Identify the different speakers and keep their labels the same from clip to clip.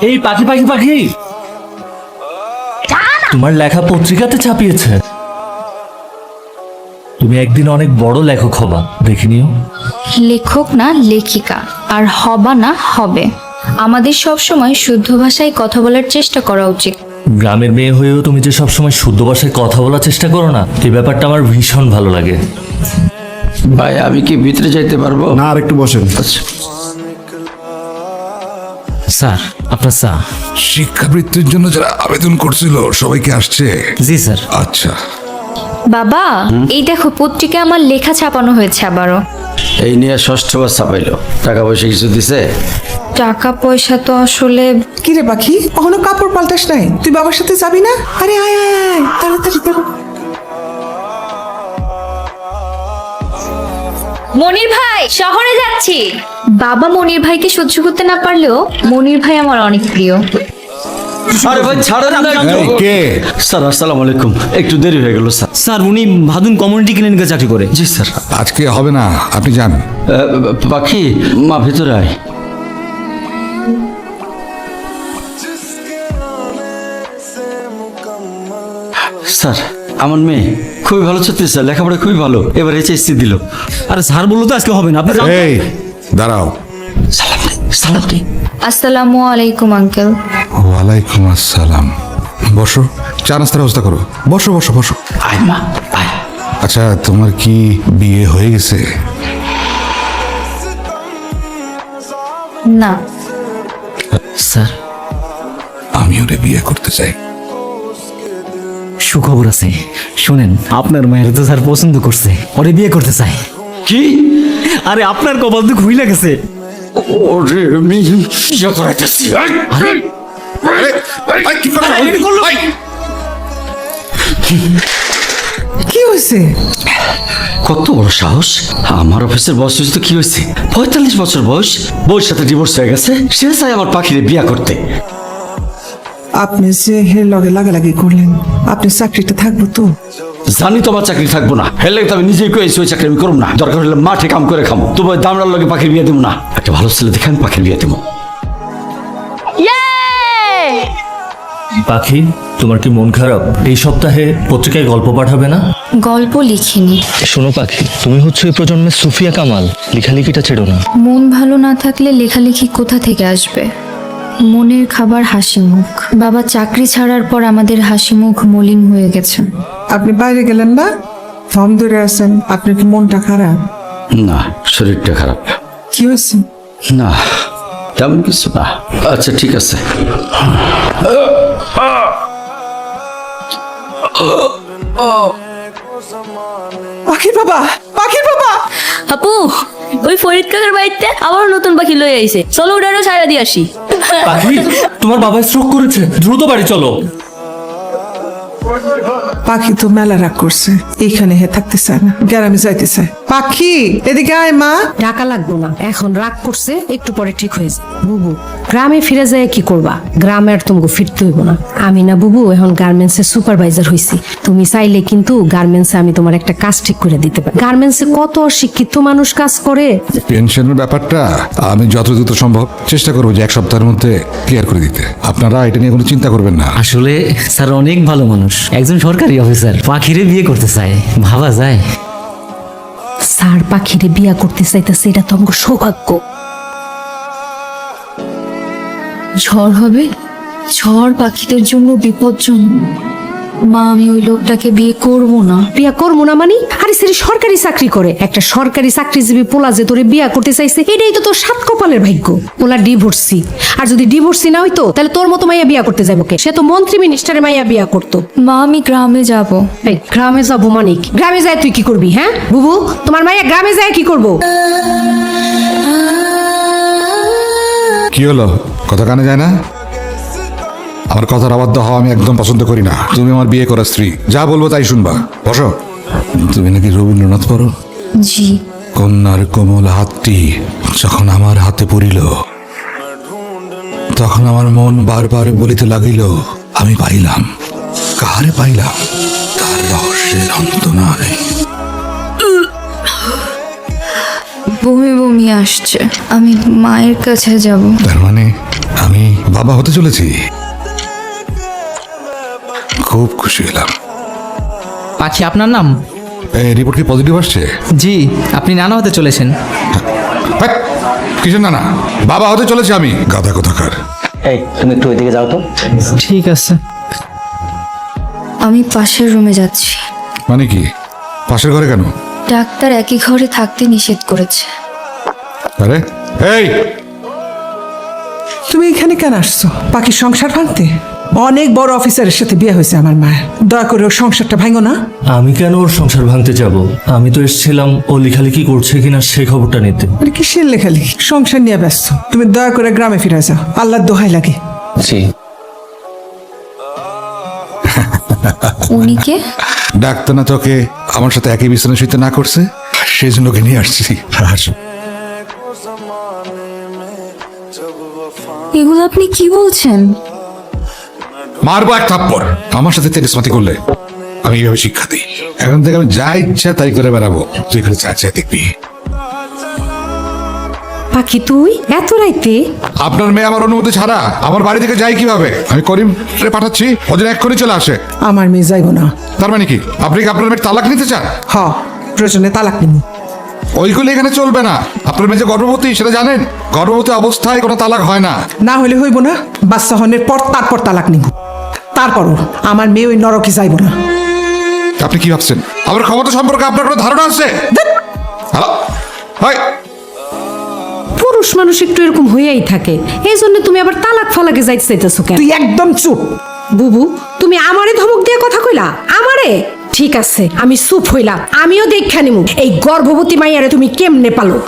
Speaker 1: এই পাখি পাখি পাখি। তোমার লেখা পত্রিকাতে ছাপিয়েছে। তুমি একদিন অনেক বড় লেখক হবা দেখে নিও।
Speaker 2: লেখক না লেখিকা। আর হবা না হবে। আমাদের সব সময় শুদ্ধ ভাষায় কথা বলার চেষ্টা করা উচিত।
Speaker 1: গ্রামের মেয়ে হয়েও তুমি যে সবসময় শুদ্ধ ভাষায় কথা বলার চেষ্টা করো না এই ব্যাপারটা আমার ভীষণ ভালো লাগে।
Speaker 3: ভাই আমি কি ভিতরে যাইতে পারব?
Speaker 4: না আর একটু বসেন।
Speaker 3: আচ্ছা।
Speaker 5: স্যার আপনার চা
Speaker 6: শিক্ষাবৃত্তির জন্য যারা আবেদন করছিল সবাইকে আসছে?
Speaker 5: জি স্যার।
Speaker 6: আচ্ছা।
Speaker 2: বাবা এই দেখো পত্রিকায় আমার লেখা ছাপানো হয়েছে আবারও।
Speaker 3: এই নিয়ে ষষ্ঠবার ছাপাইলো। টাকা পয়সা কিছু দিছে?
Speaker 2: টাকা পয়সা তো আসলে
Speaker 7: কিরে পাখি? কখনো কাপড় পাল্টাস নাই? তুই বাবার সাথে যাবি না? আরে আয় আয় আয় তাড়াতাড়ি তাড়াতাড়ি।
Speaker 2: মনির ভাই শহরে যাচ্ছি। বাবা মনির ভাইকে সহ্য করতে না পারলেও মনির ভাই আমার অনেক প্রিয়।
Speaker 3: আরে ভাই ছাড়েন না।
Speaker 4: কে?
Speaker 3: স্যার আসসালামু আলাইকুম। একটু দেরি হয়ে গেল স্যার।
Speaker 5: স্যার উনি ভাদুন কমিউনিটি ক্লিনিকে চাকরি করে।
Speaker 3: জি স্যার।
Speaker 6: আজকে হবে না আপনি যান।
Speaker 3: পাখি মা ভেতরে আয়। স্যার আমার মেয়ে খুবই ভালো ছাত্রী স্যার। লেখাপড়া খুবই ভালো। এবার এইচএসসি দিল।
Speaker 5: আরে স্যার বলল তো আজকে হবে না। আপনি
Speaker 6: দাঁড়াও।
Speaker 3: সালাম দে,
Speaker 2: আসসালামু আলাইকুম আঙ্কেল।
Speaker 6: ওয়ালাইকুম আসসালাম। বসো চা নাস্তার ব্যবস্থা করো। বসো বসো বসো।
Speaker 3: আয় মা আয়।
Speaker 6: আচ্ছা তোমার কি বিয়ে হয়ে গেছে?
Speaker 2: না।
Speaker 5: স্যার।
Speaker 6: আমি ওরে বিয়ে করতে চাই।
Speaker 5: সুখবর আছে। শুনেন আপনার মায়ের তো স্যার পছন্দ করছে। ওরে বিয়ে করতে চাই।
Speaker 3: কি?
Speaker 5: আরে আপনার কপাল তো খুইলা গেছে
Speaker 3: ওরে আমি ইয়ে করাইতেছি
Speaker 7: কি হয়েছে?
Speaker 3: কত বড় সাহস। আমার অফিসের বয়স হয়েছে তো কি হয়েছে? পঁয়তাল্লিশ বছর বয়স বউর সাথে ডিভোর্স হয়ে গেছে সে চাই আমার পাখিরে বিয়া করতে।
Speaker 7: আপনি যে হের লগে লাগালাগি করলেন। আপনি চাকরিটা থাকব তো।
Speaker 3: জানি তোমার চাকরি থাকব না। হেলে তো আমি নিজেই কয়েছি ওই চাকরি আমি করব না। দরকার হলে মাঠে কাম করে খামো। তোমার দামড়ার লগে পাখির বিয়ে দেবো না। একটা ভালো ছেলে দেখে আমি পাখির বিয়ে দেবো
Speaker 1: পাখি তোমার কি মন খারাপ? এই সপ্তাহে পত্রিকায় গল্প পাঠাবে না?
Speaker 2: গল্প লিখিনি।
Speaker 1: শোনো পাখি তুমি হচ্ছে এই প্রজন্মের সুফিয়া কামাল। লেখালেখিটা ছেড়ো না।
Speaker 2: মন ভালো না থাকলে লেখালেখি কোথা থেকে আসবে? মনের খাবার হাসি মুখ বাবা চাকরি ছাড়ার পর আমাদের হাসি মুখ মলিন হয়ে গেছে।
Speaker 7: আপনি বাইরে গেলেন না ফর্ম ধরে আছেন আপনার কি মনটা খারাপ?
Speaker 3: না শরীরটা খারাপ।
Speaker 7: কি হয়েছে?
Speaker 3: না তেমন কিছু না। আচ্ছা ঠিক আছে।
Speaker 7: পাখির বাবা পাখির বাবা!
Speaker 8: আপু ওই ফরিদ কাকার বাড়িতে আবার নতুন পাখি লয়ে আইছে। চলো ওটারও ছাড়া দিয়ে আসি।
Speaker 1: পাখি তোমার বাবা স্ট্রোক করেছে। দ্রুত বাড়ি চলো।
Speaker 7: পাখি তো মেলা রাগ করছে। এইখানে হে থাকতে চায় না গ্যারামে যাইতে চায় পাখি এদিকে আয় মা।
Speaker 9: ঢাকা লাগবো না। এখন রাগ করছে একটু পরে ঠিক হয়ে যাবে। বুবু গ্রামে ফিরে যায় কি করবা? গ্রামে আর তোমাকে ফিরতে হইব না। আমি না বুবু এখন গার্মেন্টস এর সুপারভাইজার হইছি। তুমি চাইলে কিন্তু গার্মেন্টসে আমি তোমার একটা কাজ ঠিক করে দিতে পারি। গার্মেন্টসে কত অশিক্ষিত মানুষ কাজ করে?
Speaker 6: পেনশনের ব্যাপারটা আমি যত দ্রুত সম্ভব চেষ্টা করব যে এক সপ্তাহের মধ্যে ক্লিয়ার করে দিতে। আপনারা এটা নিয়ে কোনো চিন্তা করবেন না।
Speaker 5: আসলে স্যার অনেক ভালো মানুষ। একজন সরকারি অফিসার পাখিরে বিয়ে করতে চায়। ভাবা যায়।
Speaker 9: স্যার পাখিরে বিয়া করতে চাইতেছে এটা তোমাকে সৌভাগ্য।
Speaker 2: ঝড় হবে? ঝড় পাখিদের জন্য বিপজ্জনক। মা আমি ওই লোকটাকে বিয়ে করব না।
Speaker 9: বিয়া করব না মানে? আরে সেটা সরকারি চাকরি করে। একটা সরকারি চাকরিজীবী পোলা যে তোরে বিয়া করতে চাইছে এটাই তো তোর সাত কপালের ভাগ্য। পোলা ডিভোর্সি। আর যদি ডিভোর্সি না হইতো তাহলে তোর মতো মাইয়া বিয়া করতে যাব কে? সে তো মন্ত্রী মিনিস্টারে মাইয়া বিয়া করতো।
Speaker 2: মা আমি গ্রামে যাব।
Speaker 9: এই গ্রামে যাব মানিক গ্রামে যায় তুই কি করবি হ্যাঁ? বুবু তোমার মাইয়া গ্রামে যায় কি করব?
Speaker 6: কি হলো? কথা কানে যায় না? আমার কথার আবদ্ধ হওয়া আমি একদম পছন্দ করি না। তুমি আমার বিয়ে করা স্ত্রী। যা বলব তাই শুনবা। বসো। তুমি নাকি রবীন্দ্রনাথ পড়ো?
Speaker 2: জি।
Speaker 6: কন্যার কোমল হাতটি যখন আমার হাতে পড়িল তখন আমার মন বারবার বলিতে লাগিল আমি পাইলাম। কাহারে পাইলাম? তার রহস্যের অন্ত নাই
Speaker 2: বমি বমি আসছে। আমি মায়ের কাছে যাব।
Speaker 6: তার মানে? আমি বাবা হতে চলেছি। খুব খুশি হলাম।
Speaker 4: পাখি আপনার নাম?
Speaker 6: এই রিপোর্ট কি পজিটিভ আসছে?
Speaker 4: জি আপনি নানা হতে চলেছেন।
Speaker 6: হ্যাট! কিসের না না বাবা হতে চলেছে আমি। গাদা কোথাকার।
Speaker 3: এই তুমি একটু ওইদিকে যাও তো।
Speaker 4: ঠিক আছে।
Speaker 2: আমি পাশের রুমে যাচ্ছি।
Speaker 6: মানে কি? পাশের ঘরে কেন?
Speaker 2: ডাক্তার একই ঘরে থাকতে নিষেধ করেছে।
Speaker 6: আরে এই!
Speaker 7: তুমি এখানে কেন আসছো? পাখির সংসার ভাঙতে? অনেক বড় অফিসারের সাথে বিয়ে হয়েছে আমার মায়ের। দয়া করে ওর সংসারটা ভাঙো না।
Speaker 1: আমি কেন ওর সংসার ভাঙতে যাব? আমি তো এসেছিলাম ও লেখালেখি করছে কিনা সেই খবরটা নিতে।
Speaker 7: মানে কিসের লেখালেখি? সংসার নিয়ে ব্যস্ত। তুমি দয়া করে গ্রামে ফিরে যাও। আল্লাহর দোহাই লাগে।
Speaker 3: জি
Speaker 2: উনি কে?
Speaker 6: ডাক্তার না তোকে আমার সাথে একই বিছানা শুইতে না করছে? সেই জন্য ওকে নিয়ে আসছি।
Speaker 2: এগুলো আপনি কি বলছেন?
Speaker 6: মারবো এক থাপ্পড়। আমার সাথে তেজস্মাতি করলে আমি এইভাবে শিক্ষা দিই। এখন থেকে আমি যা ইচ্ছা তাই করে বেড়াবো। তুই এখানে যা চাই দেখবি।
Speaker 9: পাখি তুই? এত রাইতে?
Speaker 6: আপনার মেয়ে আমার অনুমতি ছাড়া আমার বাড়ি থেকে যাই কীভাবে? আমি করিম রে পাঠাচ্ছি ওদের এক্ষুনি চলে আসে।
Speaker 7: আমার মেয়ে যাইব না।
Speaker 6: তার মানে কি? আপনি কি আপনার মেয়ের তালাক নিতে চান?
Speaker 7: হ প্রয়োজনে তালাক নিব।
Speaker 6: ওইগুলি এখানে চলবে না। আপনার মেয়ে যে গর্ভবতী সেটা জানেন? গর্ভবতী অবস্থায় কোনো তালাক হয় না।
Speaker 7: না হলে হইব না বাচ্চা হনের পর তারপর তালাক নিব। তারপরও আমার মেয়ে ওই নরকে যাইব না।
Speaker 6: আপনি কি ভাবছেন? আমার ক্ষমতা সম্পর্কে আপনার কোনো ধারণা আছে? হ্যালো? হয়।
Speaker 9: পুরুষ মানুষ একটু এরকম হইয়াই থাকে। এই জন্য তুমি আবার তালাক ফালাকে যাইতে চাইতেছো কেন?
Speaker 7: তুই একদম চুপ।
Speaker 9: বুবু তুমি আমারে ধমক দিয়ে কথা কইলা? আমারে? ঠিক আছে আমি সুপ হইলাম। আমিও দেখা নিমু এই গর্ভবতী মাইয়ারে তুমি কেমনে পালো?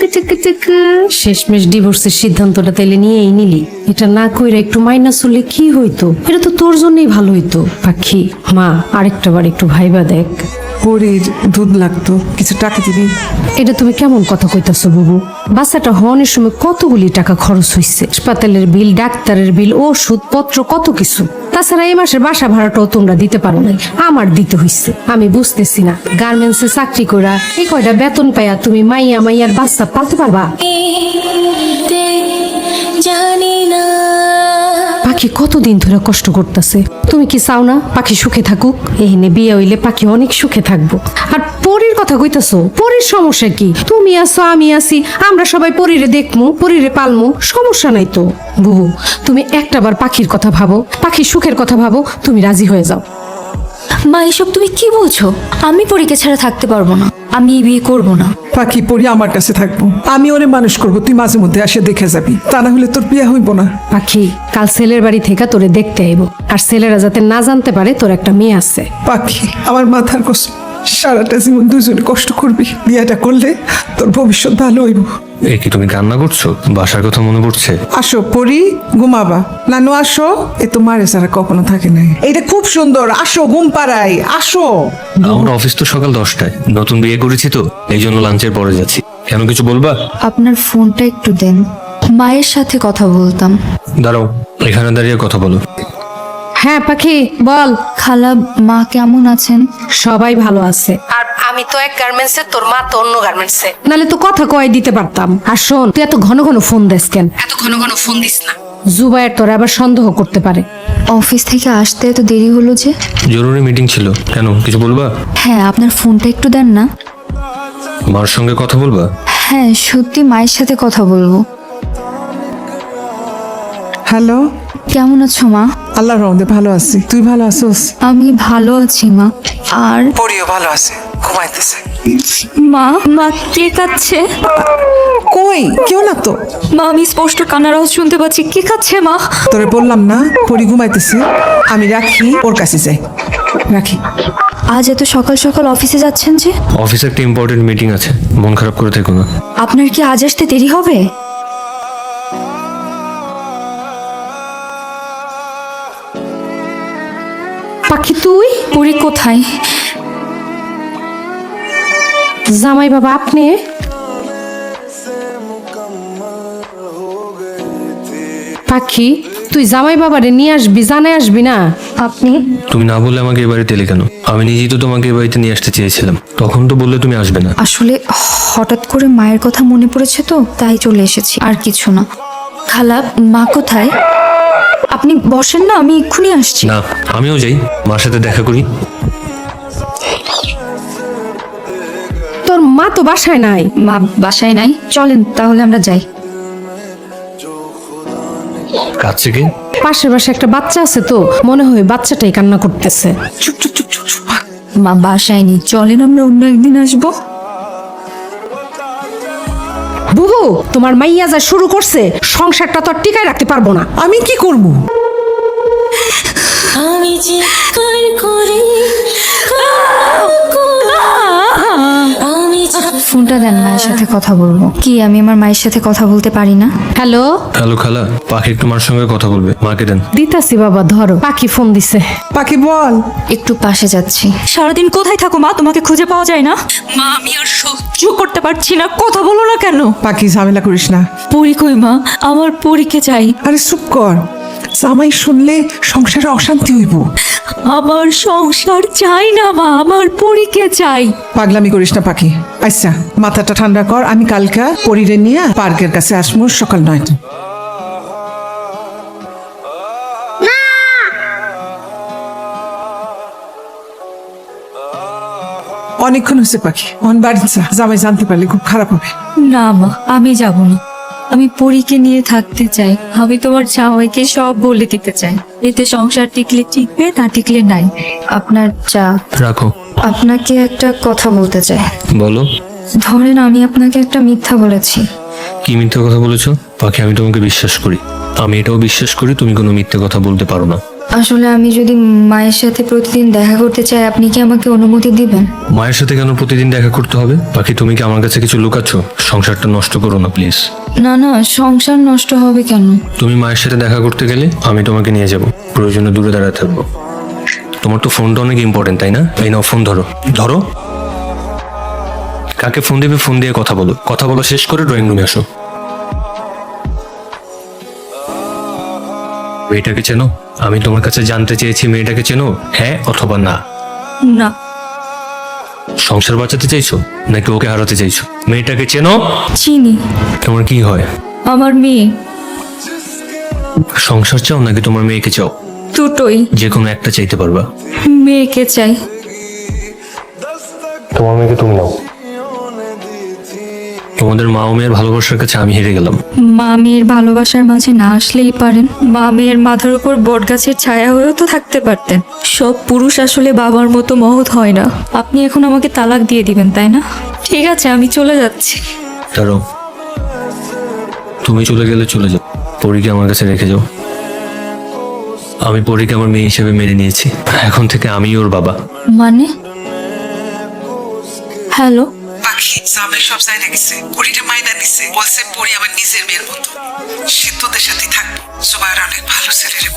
Speaker 2: টুকু টুকু টুকু
Speaker 9: শেষমেশ ডিভোর্সের সিদ্ধান্তটা তাইলে নিয়েই নিলি। এটা না কইরা একটু মাইনাস হলে কি হইতো? এটা তো তোর জন্যই ভালো হইতো। পাখি মা আরেকটা বার একটু ভাইবা দেখ।
Speaker 7: পরির দুধ লাগতো কিছু টাকা দিবি?
Speaker 9: এটা তুমি কেমন কথা কইতাছো বুবু? বাচ্চাটা হওয়ানোর সময় কতগুলি টাকা খরচ হইছে? হাসপাতালের বিল ডাক্তারের বিল ওষুধ পত্র কত কিছু? তাছাড়া এই মাসের বাসা ভাড়াটাও তোমরা দিতে পারো নাই। আমার দিতে হইছে। আমি বুঝতেছি না। গার্মেন্টসে চাকরি করা এই কয়টা বেতন পাইয়া তুমি মাইয়া মাইয়ার বাচ্চা পালতে পারবা? পাখি কতদিন ধরে কষ্ট করতেছে? তুমি কি চাও না পাখি সুখে থাকুক? এখানে বিয়ে হইলে পাখি অনেক সুখে থাকব। আর পরীর কথা কইতাছো, পরীর সমস্যা কি? তুমি আছো, আমি আছি, আমরা সবাই পরীরে দেখমু, পরীরে পালমু, সমস্যা নাই তো। বুবু, তুমি একটাবার পাখির কথা ভাবো পাখির সুখের কথা ভাবো, তুমি রাজি হয়ে যাও।
Speaker 2: মা এসব তুমি কি বলছো? আমি পরীকে ছাড়া থাকতে পারব না। আমি এই বিয়ে করব না।
Speaker 7: পাখি পরি আমার কাছে থাকব। আমি ওরে মানুষ করব তুই মাঝে মধ্যে আসে দেখে যাবি। তা না হলে তোর বিয়ে হইব না।
Speaker 9: পাখি কাল ছেলের বাড়ি থেকে তোরে দেখতে আইব। আর ছেলেরা যাতে না জানতে পারে তোর একটা মেয়ে আছে।
Speaker 7: পাখি আমার মাথার কষ্ট সারাটা জীবন দুজনে কষ্ট করবি। বিয়েটা করলে তোর ভবিষ্যৎ ভালো হইব।
Speaker 10: এ কি তুমি কান্না করছ? বাসার কথা মনে পড়ছে?
Speaker 7: আসো পরি ঘুমাবা। নানু আসো। এ তো মারে সারা কখনো থাকে নাই। এটা খুব সুন্দর। আসো ঘুম পাড়াই। আসো।
Speaker 10: আমার অফিস তো সকাল দশটায়। নতুন বিয়ে করেছি তো এই জন্য লাঞ্চের পরে যাচ্ছি। কেন কিছু বলবা?
Speaker 2: আপনার ফোনটা একটু দেন। মায়ের সাথে কথা বলতাম।
Speaker 10: দাঁড়াও এখানে দাঁড়িয়ে কথা বলো।
Speaker 9: হ্যাঁ পাখি বল।
Speaker 2: খালা মা কেমন আছেন?
Speaker 9: সবাই ভালো আছে। আর আমি তো এক গার্মেন্টসে তোর মা তো অন্য গার্মেন্টসে নালে তো কথা কয় দিতে পারতাম। আর শোন তুই এত ঘন ঘন ফোন দিস কেন? এত ঘন ঘন ফোন দিস না। জুবাইয়ের তোর আবার সন্দেহ করতে পারে।
Speaker 2: অফিস থেকে আসতে এত দেরি হলো যে?
Speaker 10: জরুরি মিটিং ছিল। কেন কিছু বলবা?
Speaker 2: হ্যাঁ আপনার ফোনটা একটু দেন না।
Speaker 10: মার সঙ্গে কথা বলবা?
Speaker 2: হ্যাঁ সত্যি মায়ের সাথে কথা বলব।
Speaker 7: হ্যালো?
Speaker 2: কেমন আছো মা?
Speaker 7: আল্লাহ রহমতে ভালো আছি। তুই ভালো আছোস?
Speaker 2: আমি ভালো আছি মা। আর
Speaker 7: পরিও ভালো আছে। ঘুমাইতেছে।
Speaker 2: মা মা কে কাচ্ছে
Speaker 7: কই? কেউ না তো।
Speaker 2: মা আমি স্পষ্ট কান্নার আওয়াজ শুনতে পাচ্ছি। কে কাচ্ছে মা?
Speaker 7: তোরে বললাম না পরি ঘুমাইতেছে। আমি রাখি ওর কাছে যাই। রাখি।
Speaker 2: আজ এত সকাল সকাল অফিসে যাচ্ছেন যে?
Speaker 10: অফিসে একটা ইম্পর্টেন্ট মিটিং আছে। মন খারাপ করে থেকো না।
Speaker 2: আপনার কি আজ আসতে দেরি হবে?
Speaker 9: পাখি তুই?
Speaker 2: পুরী কোথায়?
Speaker 9: জামাই বাবা আপনি? পাখি তুই জামাই বাবারে নিয়ে আসবি জানাই আসবি না?
Speaker 2: আপনি?
Speaker 10: তুমি না বললে আমাকে এ বাড়িতে এলে কেন? আমি নিজেই তো তোমাকে এ বাড়িতে নিয়ে আসতে চেয়েছিলাম। তখন তো বললে তুমি আসবে না।
Speaker 2: আসলে হঠাৎ করে মায়ের কথা মনে পড়েছে তো তাই চলে এসেছি। আর কিছু না। খালা মা কোথায়? আপনি বসেন না আমি এক্ষুনি আসছি।
Speaker 10: না আমিও যাই মার সাথে দেখা করি।
Speaker 9: তোর মা তো বাসায় নাই।
Speaker 2: মা বাসায় নাই। চলেন তাহলে আমরা যাই।
Speaker 10: থেকে
Speaker 9: পাশের বাসায় একটা বাচ্চা আছে তো মনে হয় বাচ্চাটাই কান্না করতেছে।
Speaker 7: চুপ চুপ চুপ চুপ।
Speaker 2: মা বাসায় নেই চলেন আমরা অন্য একদিন আসব।
Speaker 9: তোমার মাইয়া যা শুরু করছে, সংসারটা তো আর টিকায় রাখতে পারব না।
Speaker 7: আমি কি করব?
Speaker 8: আমি
Speaker 2: ফোনটা দেন মায়ের সাথে কথা বলব। কি আমি আমার মায়ের সাথে কথা বলতে পারি না?
Speaker 9: হ্যালো?
Speaker 10: হ্যালো খালা পাখি একটু মার সঙ্গে কথা বলবে। মাকে দেন।
Speaker 9: দিতাছি বাবা ধরো। পাখি ফোন দিছে।
Speaker 7: পাখি বল।
Speaker 2: একটু পাশে যাচ্ছি।
Speaker 8: সারাদিন কোথায় থাকো মা? তোমাকে খুঁজে পাওয়া যায় না? মা আমি আর সহ্য করতে পারছি না। কথা বলো না কেন?
Speaker 7: পাখি ঝামেলা করিস না।
Speaker 8: পরি কই মা? আমার পরীকে চাই।
Speaker 7: আরে চুপ কর। জামাই শুনলে সংসারে অশান্তি হইব।
Speaker 8: আমার সংসার চাই না মা আমার পরীকে চাই।
Speaker 7: পাগলামি করিস না পাখি। আচ্ছা মাথাটা ঠান্ডা কর আমি কালকা পরিরে নিয়ে পার্কের কাছে আসব সকাল নয়টা। অনেকক্ষণ হয়েছে পাখি। অন বাড়ি যা জামাই জানতে পারলে খুব খারাপ হবে।
Speaker 2: না মা আমি যাব না। আমি পরীকে নিয়ে থাকতে চাই। আমি তোমার জামাইকে সব বলে দিতে চাই। এতে সংসার টিকলে টিকবে না টিকলে নাই। আপনার চা
Speaker 10: রাখো।
Speaker 2: আপনাকে একটা কথা বলতে চাই।
Speaker 10: বলো।
Speaker 2: ধরেন আমি আপনাকে একটা মিথ্যা বলেছি।
Speaker 10: কি মিথ্যা কথা বলেছ? পাখি আমি তোমাকে বিশ্বাস করি। আমি এটাও বিশ্বাস করি তুমি কোনো মিথ্যে কথা বলতে পারো না।
Speaker 2: আসলে আমি যদি মায়ের সাথে প্রতিদিন দেখা করতে চাই আপনি কি আমাকে অনুমতি দিবেন?
Speaker 10: মায়ের সাথে কেন প্রতিদিন দেখা করতে হবে? বাকি তুমি কি আমার কাছে কিছু লুকাচ্ছ? সংসারটা নষ্ট করো না প্লিজ।
Speaker 2: না না সংসার নষ্ট হবে কেন?
Speaker 10: তুমি মায়ের সাথে দেখা করতে গেলে আমি তোমাকে নিয়ে যাব। প্রয়োজনে দূরে দাঁড়ায় থাকব। তোমার তো ফোনটা অনেক ইম্পর্টেন্ট তাই না? এই নাও ফোন ধরো। ধরো। কাকে ফোন দেবে ফোন দিয়ে কথা বলো। কথা বলা শেষ করে ড্রয়িং রুমে আসো। মেয়েটাকে চেনো? আমি তোমার কাছে জানতে চেয়েছি মেয়েটাকে চেনো? হ্যাঁ অথবা না?
Speaker 2: না।
Speaker 10: সংসার বাঁচাতে চাইছো? নাকি ওকে হারাতে চাইছো? মেয়েটাকে চেনো?
Speaker 2: চিনি।
Speaker 10: তোমার কি হয়?
Speaker 2: আমার মেয়ে।
Speaker 10: সংসার চাও নাকি তোমার মেয়েকে চাও?
Speaker 2: দুটোই।
Speaker 10: যে কোনো একটা চাইতে পারবা।
Speaker 2: মেয়েকে চাই।
Speaker 10: তোমার মেয়েকে তুমি নাও। তোমাদের মা ও মেয়ের ভালোবাসার কাছে আমি হেরে গেলাম।
Speaker 2: মা মেয়ের ভালোবাসার মাঝে না আসলেই পারেন। মা মেয়ের মাথার উপর বটগাছের ছায়া হয়েও তো থাকতে পারতেন। সব পুরুষ আসলে বাবার মতো মহৎ হয় না। আপনি এখন আমাকে তালাক দিয়ে দিবেন তাই না? ঠিক আছে আমি চলে যাচ্ছি।
Speaker 10: তারও তুমি চলে গেলে চলে যাও। পরীকে আমার কাছে রেখে যাও। আমি পরীকে আমার মেয়ে হিসেবে মেনে নিয়েছি। এখন থেকে আমি ওর বাবা।
Speaker 2: মানে? হ্যালো?
Speaker 7: আখি সাবের সব জায়গা গেছে পরিরে মাইনা দিছে বলছে পরি আমার নিজের মেয়ের মতো। সিদ্ধদের তোদের সাথে থাকব। জোবায়ের অনেক ভালো ছেলে রে।